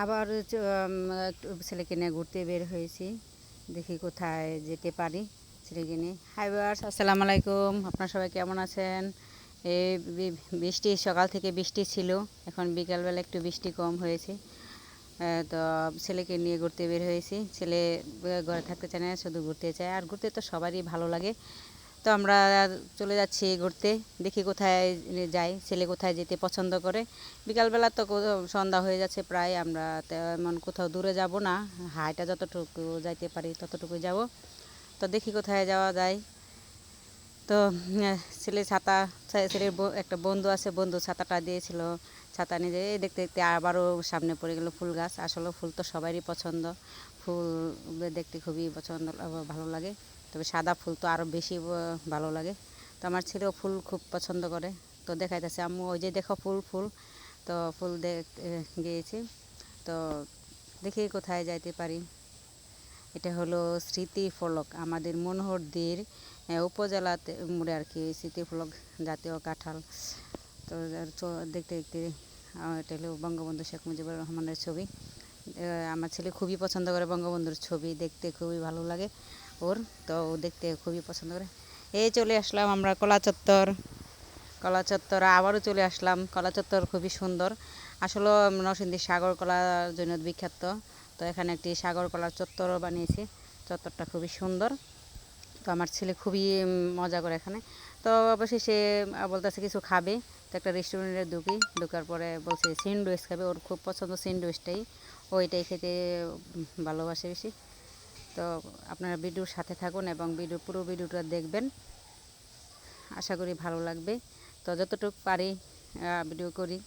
আবার ছেলেকে নিয়ে ঘুরতে বের হয়েছি। দেখি কোথায় যেতে পারি ছেলেকে নিয়ে। হাই বার্স আসসালামু আলাইকুম। আপনারা সবাই কেমন আছেন? এই বৃষ্টি, সকাল থেকে বৃষ্টি ছিল। এখন বিকালবেলা একটু বৃষ্টি কম হয়েছে। তো ছেলেকে নিয়ে ঘুরতে বের হয়েছি। ছেলে ঘরে থাকতে চায় না, শুধু ঘুরতে চায়। আর ঘুরতে তো সবারই ভালো লাগে। তো আমরা চলে যাচ্ছি ঘুরতে, দেখি কোথায় যাই, ছেলে কোথায় যেতে পছন্দ করে। বিকালবেলা তো সন্ধ্যা হয়ে যাচ্ছে প্রায়, আমরা তেমন কোথাও দূরে যাব না, হাইটা যতটুকু যাইতে পারি ততটুকু যাব। তো দেখি কোথায় যাওয়া যায়। তো ছেলে ছাতা, ছেলের একটা বন্ধু আছে, বন্ধু ছাতাটা দিয়েছিল। ছাতা নিয়ে যেয়ে দেখতে দেখতে আবারও সামনে পড়ে গেল ফুল গাছ। আসলে ফুল তো সবারই পছন্দ। ফুল দেখতে খুবই পছন্দ, ভালো লাগে। তবে সাদা ফুল তো আরও বেশি ভালো লাগে। তো আমার ছেলেও ফুল খুব পছন্দ করে। তো দেখাইতেছে, আম্মু, ওই যে দেখো ফুল ফুল। তো ফুল দেখ গিয়েছি। তো দেখি কোথায় যাইতে পারি। এটা হলো স্মৃতি ফলক আমাদের মনোহরদীর উপজেলাতে মোড়ে আর কি স্মৃতি ফলক জাতীয় কাঁঠাল। তো দেখতে দেখতে এটা হলো বঙ্গবন্ধু শেখ মুজিবুর রহমানের ছবি। আমার ছেলে খুবই পছন্দ করে বঙ্গবন্ধুর ছবি, দেখতে খুবই ভালো লাগে। ওর তো ও দেখতে খুবই পছন্দ করে। এই চলে আসলাম আমরা কলা চত্বর। কলা চত্বর আবারও চলে আসলাম। কলা চত্বর খুবই সুন্দর। আসলে নরসিংদী সাগর কলার জন্য বিখ্যাত। তো এখানে একটি সাগর কলার চত্বরও বানিয়েছে। চত্বরটা খুবই সুন্দর। তো আমার ছেলে খুবই মজা করে এখানে। তো অবশ্যই সে বলতেছে কিছু খাবে। তো একটা রেস্টুরেন্টে ঢুকি। ঢুকার পরে বলছে স্যান্ডউইচ খাবে। ওর খুব পছন্দ স্যান্ডউইচটাই ওইটাই খেতে ভালোবাসে বেশি। তো আপনারা ভিডিওর সাথে থাকুন এবং ভিডিও পুরো ভিডিওটা দেখবেন। আশা করি ভালো লাগবে। তো যতটুকু পারি ভিডিও করি।